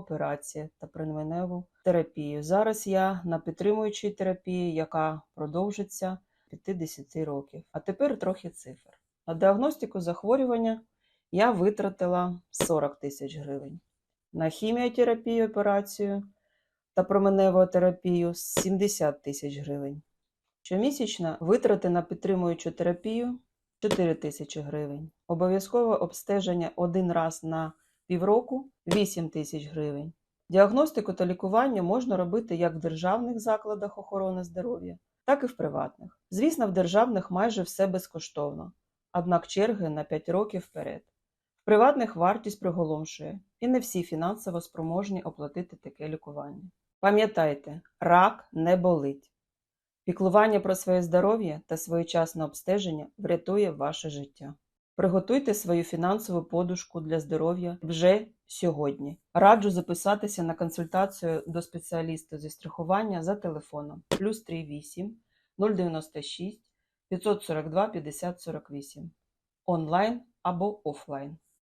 операція та променеву терапію. Зараз я на підтримуючій терапії, яка продовжиться 50 років. А тепер трохи цифр. На діагностику захворювання я витратила 40 тисяч гривень. На хіміотерапію операцію та променеву терапію 70 тисяч гривень. Щомісячно витрати на підтримуючу терапію 4 тисячі гривень. Обов'язкове обстеження один раз на півроку 8 тисяч гривень. Діагностику та лікування можна робити як в державних закладах охорони здоров'я, так і в приватних. Звісно, в державних майже все безкоштовно, однак черги на 5 років вперед. В приватних вартість приголомшує, і не всі фінансово спроможні оплатити таке лікування. Пам'ятайте, рак не болить. Піклування про своє здоров'я та своєчасне обстеження врятує ваше життя. Приготуйте свою фінансову подушку для здоров'я вже сьогодні. Раджу записатися на консультацію до спеціаліста зі страхування за телефоном плюс 38 096 542 5048 онлайн або офлайн.